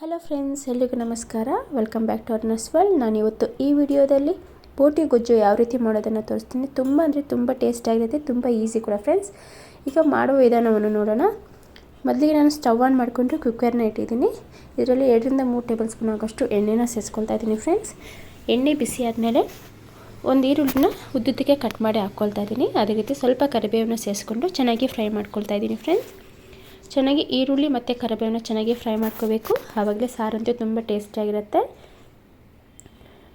Hello friends ಎಲ್ರಿಗೂ ನಮಸ್ಕಾರ. Welcome back to ಅರ್ನಸ್ ವರ್ಲ್ಡ್ ನಾನು ಇವತ್ತು ಈ ವಿಡಿಯೋದಲ್ಲಿ ಬೋಟಿ ಗೊಜ್ಜು ಯಾವ ರೀತಿ ಮಾಡೋದನ್ನು ತೋರಿಸ್ತೀನಿ. ತುಂಬ ಅಂದರೆ ತುಂಬ ಟೇಸ್ಟ್ ಆಗಿರುತ್ತೆ, ತುಂಬ ಈಸಿ ಕೂಡ ಫ್ರೆಂಡ್ಸ್ ಈಗ ಮಾಡುವ ವಿಧಾನವನ್ನು ನೋಡೋಣ. ಮೊದಲಿಗೆ ನಾನು ಸ್ಟವ್ ಆನ್ ಮಾಡಿಕೊಂಡು ಕುಕ್ಕರ್ನ ಇಟ್ಟಿದ್ದೀನಿ. ಇದರಲ್ಲಿ ಎರಡರಿಂದ ಮೂರು ಟೇಬಲ್ ಸ್ಪೂನ್ ಆಗೋಷ್ಟು ಎಣ್ಣೆನ ಸೇರಿಸ್ಕೊಳ್ತಾ ಇದ್ದೀನಿ ಫ್ರೆಂಡ್ಸ್ ಎಣ್ಣೆ ಬಿಸಿ ಆದಮೇಲೆ ಒಂದು ಈರುಳ್ಳಿನ ಉದ್ದುದ್ದಕ್ಕೆ ಕಟ್ ಮಾಡಿ ಹಾಕ್ಕೊಳ್ತಾ ಇದ್ದೀನಿ. ಅದೇ ರೀತಿ ಸ್ವಲ್ಪ ಕರಿಬೇವನ್ನು ಸೇರಿಸ್ಕೊಂಡು ಚೆನ್ನಾಗಿ ಫ್ರೈ ಮಾಡ್ಕೊಳ್ತಾ ಇದ್ದೀನಿ ಫ್ರೆಂಡ್ಸ್ ಚೆನ್ನಾಗಿ ಈರುಳ್ಳಿ ಮತ್ತು ಕರಿಬೇವನ್ನ ಚೆನ್ನಾಗಿ ಫ್ರೈ ಮಾಡ್ಕೋಬೇಕು. ಆವಾಗಲೇ ಸಾರಂತೂ ತುಂಬ ಟೇಸ್ಟಿಯಾಗಿರುತ್ತೆ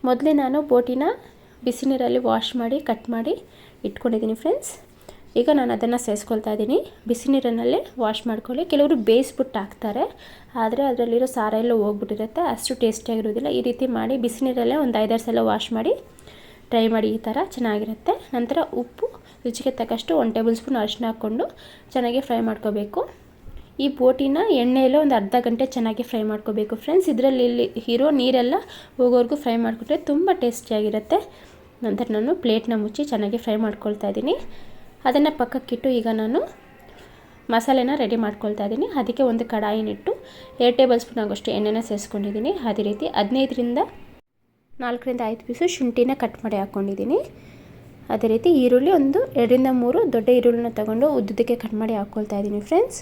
ಮೊದಲೇ ನಾನು ಬೋಟಿನ ಬಿಸಿ ನೀರಲ್ಲಿ ವಾಶ್ ಮಾಡಿ ಕಟ್ ಮಾಡಿ ಇಟ್ಕೊಂಡಿದ್ದೀನಿ ಫ್ರೆಂಡ್ಸ್ ಈಗ ನಾನು ಅದನ್ನು ಸೇರಿಸ್ಕೊಳ್ತಾ ಇದ್ದೀನಿ. ಬಿಸಿ ನೀರಿನಲ್ಲೇ ವಾಶ್ ಮಾಡ್ಕೊಳ್ಳಿ. ಕೆಲವರು ಬೇಯಿಸ್ಬಿಟ್ಟು ಹಾಕ್ತಾರೆ. ಆದರೆ ಅದರಲ್ಲಿರೋ ಸಾರ ಎಲ್ಲ ಹೋಗ್ಬಿಟ್ಟಿರುತ್ತೆ. ಅಷ್ಟು ಟೇಸ್ಟಿಯಾಗಿರೋದಿಲ್ಲ ಈ ರೀತಿ ಮಾಡಿ ಬಿಸಿ ನೀರಲ್ಲೇ ಒಂದು ಐದಾರು ಸಲ ವಾಶ್ ಮಾಡಿ ಟ್ರೈ ಮಾಡಿ ಈ ಥರ ಚೆನ್ನಾಗಿರುತ್ತೆ. ನಂತರ ಉಪ್ಪು, ರುಚಿಗೆ ತಕ್ಕಷ್ಟು ಒನ್ ಟೇಬಲ್ ಸ್ಪೂನ್ ಅರಿಶಿನ ಹಾಕ್ಕೊಂಡು ಚೆನ್ನಾಗಿ ಫ್ರೈ ಮಾಡ್ಕೋಬೇಕು. ಈ ಪೋಟಿನ ಎಣ್ಣೆಯಲ್ಲೇ ಒಂದು ಅರ್ಧ ಗಂಟೆ ಚೆನ್ನಾಗಿ ಫ್ರೈ ಮಾಡ್ಕೋಬೇಕು ಫ್ರೆಂಡ್ಸ್. ಇದರಲ್ಲಿ ಇಲ್ಲಿ ಇರೋ ನೀರೆಲ್ಲ ಹೋಗೋವರೆಗೂ ಫ್ರೈ ಮಾಡಿಕೊಟ್ರೆ ತುಂಬ ಟೇಸ್ಟಿಯಾಗಿರುತ್ತೆ. ನಂತರ ನಾನು ಪ್ಲೇಟ್ನ ಮುಚ್ಚಿ ಚೆನ್ನಾಗಿ ಫ್ರೈ ಮಾಡ್ಕೊಳ್ತಾ ಇದ್ದೀನಿ. ಅದನ್ನು ಪಕ್ಕಕ್ಕಿಟ್ಟು ಈಗ ನಾನು ಮಸಾಲೆನ ರೆಡಿ ಮಾಡ್ಕೊಳ್ತಾ ಇದ್ದೀನಿ. ಅದಕ್ಕೆ ಒಂದು ಕಡಾಯಿನಿಟ್ಟು ಎರಡು ಟೇಬಲ್ ಸ್ಪೂನ್ ಆಗೋಷ್ಟು ಎಣ್ಣೆನ ಸೇರಿಸ್ಕೊಂಡಿದ್ದೀನಿ. ಅದೇ ರೀತಿ ಹದಿನೈದರಿಂದ ನಾಲ್ಕರಿಂದ ಐದು ಪೀಸು ಶುಂಠಿನ ಕಟ್ ಮಾಡಿ ಹಾಕ್ಕೊಂಡಿದ್ದೀನಿ ಅದೇ ರೀತಿ ಈರುಳ್ಳಿ ಒಂದು ಎರಡರಿಂದ ಮೂರು ದೊಡ್ಡ ಈರುಳ್ಳಿನ ತಗೊಂಡು ಉದ್ದಕ್ಕೆ ಕಟ್ ಮಾಡಿ ಹಾಕ್ಕೊಳ್ತಾ ಇದ್ದೀನಿ ಫ್ರೆಂಡ್ಸ್.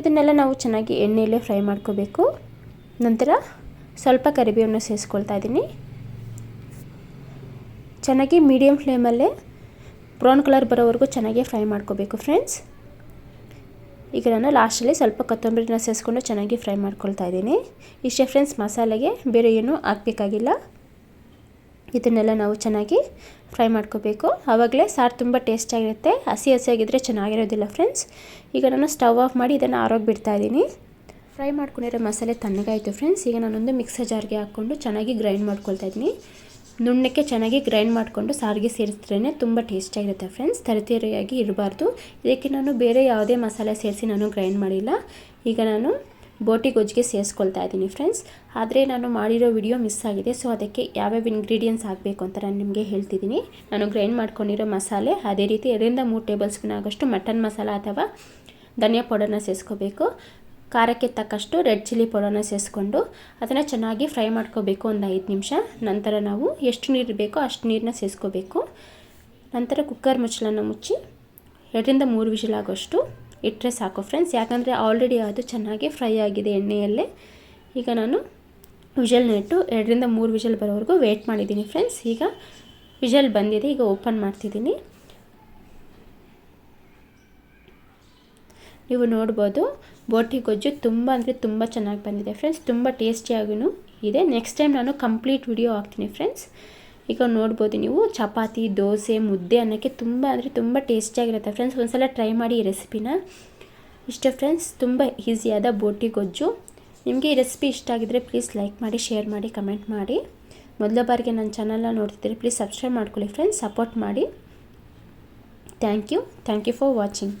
ಇದನ್ನೆಲ್ಲ ನಾವು ಚೆನ್ನಾಗಿ ಎಣ್ಣೆಯಲ್ಲೇ ಫ್ರೈ ಮಾಡ್ಕೋಬೇಕು. ನಂತರ ಸ್ವಲ್ಪ ಕರಿಬೇವನ್ನು ಸೇರಿಸ್ಕೊಳ್ತಾ ಇದ್ದೀನಿ. ಚೆನ್ನಾಗಿ ಮೀಡಿಯಮ್ ಫ್ಲೇಮಲ್ಲೇ ಬ್ರೌನ್ ಕಲರ್ ಬರೋವರೆಗೂ ಚೆನ್ನಾಗಿ ಫ್ರೈ ಮಾಡ್ಕೋಬೇಕು ಫ್ರೆಂಡ್ಸ್. ಈಗ ನಾನು ಲಾಸ್ಟಲ್ಲಿ ಸ್ವಲ್ಪ ಕೊತ್ತಂಬರಿನ ಸೇರಿಸ್ಕೊಂಡು ಚೆನ್ನಾಗಿ ಫ್ರೈ ಮಾಡ್ಕೊಳ್ತಾ ಇದ್ದೀನಿ. ಇಷ್ಟೇ ಫ್ರೆಂಡ್ಸ್, ಮಸಾಲೆಗೆ ಬೇರೆ ಏನೂ ಹಾಕಬೇಕಾಗಿಲ್ಲ. ಇದನ್ನೆಲ್ಲ ನಾವು ಚೆನ್ನಾಗಿ ಫ್ರೈ ಮಾಡ್ಕೋಬೇಕು. ಆವಾಗಲೇ ಸಾರು ತುಂಬ ಟೇಸ್ಟಾಗಿರುತ್ತೆ ಹಸಿ ಹಸಿಯಾಗಿದ್ದರೆ ಚೆನ್ನಾಗಿರೋದಿಲ್ಲ ಫ್ರೆಂಡ್ಸ್ ಈಗ ನಾನು ಸ್ಟವ್ ಆಫ್ ಮಾಡಿ ಇದನ್ನು ಆರೋಗ್ಯ ಬಿಡ್ತಾ ಇದ್ದೀನಿ. ಫ್ರೈ ಮಾಡ್ಕೊಂಡಿರೋ ಮಸಾಲೆ ತಣ್ಣಗಾಯಿತು ಫ್ರೆಂಡ್ಸ್ ಈಗ ನಾನೊಂದು ಮಿಕ್ಸರ್ ಜಾರ್ಗೆ ಹಾಕ್ಕೊಂಡು ಚೆನ್ನಾಗಿ ಗ್ರೈಂಡ್ ಮಾಡ್ಕೊಳ್ತಾ ಇದ್ದೀನಿ. ನುಣ್ಣಕ್ಕೆ ಚೆನ್ನಾಗಿ ಗ್ರೈಂಡ್ ಮಾಡಿಕೊಂಡು ಸಾರಿಗೆ ಸೇರಿಸಿದ್ರೇ ತುಂಬ ಟೇಸ್ಟಾಗಿರುತ್ತೆ ಫ್ರೆಂಡ್ಸ್ ತರತರಿಯಾಗಿ ಇರಬಾರ್ದು. ಇದಕ್ಕೆ ನಾನು ಬೇರೆ ಯಾವುದೇ ಮಸಾಲೆ ಸೇರಿಸಿ ನಾನು ಗ್ರೈಂಡ್ ಮಾಡಿಲ್ಲ. ಈಗ ನಾನು ಬೋಟಿ ಗೊಜ್ಜಿಗೆ ಸೇರಿಸ್ಕೊಳ್ತಾ ಇದ್ದೀನಿ ಫ್ರೆಂಡ್ಸ್ ಆದರೆ ನಾನು ಮಾಡಿರೋ ವಿಡಿಯೋ ಮಿಸ್ ಆಗಿದೆ ಸೊ ಅದಕ್ಕೆ ಯಾವ್ಯಾವ ಇಂಗ್ರೀಡಿಯೆಂಟ್ಸ್ ಆಗಬೇಕು ಅಂತ ನಾನು ನಿಮಗೆ ಹೇಳ್ತಿದ್ದೀನಿ. ನಾನು ಗ್ರೈಂಡ್ ಮಾಡ್ಕೊಂಡಿರೋ ಮಸಾಲೆ, ಅದೇ ರೀತಿ ಎರಡರಿಂದ ಮೂರು ಟೇಬಲ್ ಸ್ಪೂನ್ ಆಗೋಷ್ಟು ಮಟನ್ ಮಸಾಲ ಅಥವಾ ಧನಿಯಾ ಪೌಡರ್ನ ಸೇರಿಸ್ಕೋಬೇಕು. ಖಾರಕ್ಕೆ ತಕ್ಕಷ್ಟು ರೆಡ್ ಚಿಲ್ಲಿ ಪೌಡರ್ನ ಸೇರಿಸ್ಕೊಂಡು ಅದನ್ನು ಚೆನ್ನಾಗಿ ಫ್ರೈ ಮಾಡ್ಕೋಬೇಕು ಒಂದು ಐದು ನಿಮಿಷ. ನಂತರ ನಾವು ಎಷ್ಟು ನೀರು ಬೇಕೋ ಅಷ್ಟು ನೀರನ್ನ ಸೇರಿಸ್ಕೋಬೇಕು. ನಂತರ ಕುಕ್ಕರ್ ಮುಚ್ಚಲನ್ನು ಮುಚ್ಚಿ ಎರಡರಿಂದ ಮೂರು ಆಗೋಷ್ಟು ಇಟ್ಟರೆ ಸಾಕು ಫ್ರೆಂಡ್ಸ್ ಯಾಕಂದರೆ ಆಲ್ರೆಡಿ ಅದು ಚೆನ್ನಾಗಿ ಫ್ರೈ ಆಗಿದೆ ಎಣ್ಣೆಯಲ್ಲೇ. ಈಗ ನಾನು ವಿಷಲ್ನ ಇಟ್ಟು ಎರಡರಿಂದ ಮೂರು ವಿಜಲ್ ಬರೋವರೆಗೂ ವೇಟ್ ಮಾಡಿದ್ದೀನಿ ಫ್ರೆಂಡ್ಸ್ ಈಗ ವಿಜಲ್ ಬಂದಿದೆ, ಈಗ ಓಪನ್ ಮಾಡ್ತಿದ್ದೀನಿ. ನೀವು ನೋಡ್ಬೋದು, ಬೋಟಿ ಗೊಜ್ಜು ತುಂಬ ಅಂದರೆ ತುಂಬ ಚೆನ್ನಾಗಿ ಬಂದಿದೆ ಫ್ರೆಂಡ್ಸ್ ತುಂಬ ಟೇಸ್ಟಿಯಾಗೂ ಇದೆ. ನೆಕ್ಸ್ಟ್ ಟೈಮ್ ನಾನು ಕಂಪ್ಲೀಟ್ ವಿಡಿಯೋ ಹಾಕ್ತೀನಿ ಫ್ರೆಂಡ್ಸ್ ಈಗ ನೋಡ್ಬೋದು ನೀವು ಚಪಾತಿ, ದೋಸೆ, ಮುದ್ದೆ ಅನ್ನೋಕ್ಕೆ ತುಂಬ ಅಂದರೆ ತುಂಬ ಟೇಸ್ಟಿಯಾಗಿರುತ್ತೆ. ಫ್ರೆಂಡ್ಸ್, ಒಂದ್ಸಲ ಟ್ರೈ ಮಾಡಿ ಈ ರೆಸಿಪಿನ. ಇಷ್ಟ ಫ್ರೆಂಡ್ಸ್, ತುಂಬ ಈಸಿಯಾದ ಬೋಟಿ ಗೊಜ್ಜು. ನಿಮಗೆ ಈ ರೆಸಿಪಿ ಇಷ್ಟ ಆಗಿದ್ರೆ ಪ್ಲೀಸ್ ಲೈಕ್ ಮಾಡಿ, ಶೇರ್ ಮಾಡಿ, ಕಮೆಂಟ್ ಮಾಡಿ. ಮೊದಲ ಬಾರಿಗೆ ನನ್ನ ಚಾನಲ್ನ ನೋಡ್ತಿದ್ದೀರಿ, ಪ್ಲೀಸ್ ಸಬ್ಸ್ಕ್ರೈಬ್ ಮಾಡ್ಕೊಳ್ಳಿ ಫ್ರೆಂಡ್ಸ್, ಸಪೋರ್ಟ್ ಮಾಡಿ. Thank you. Thank you for watching.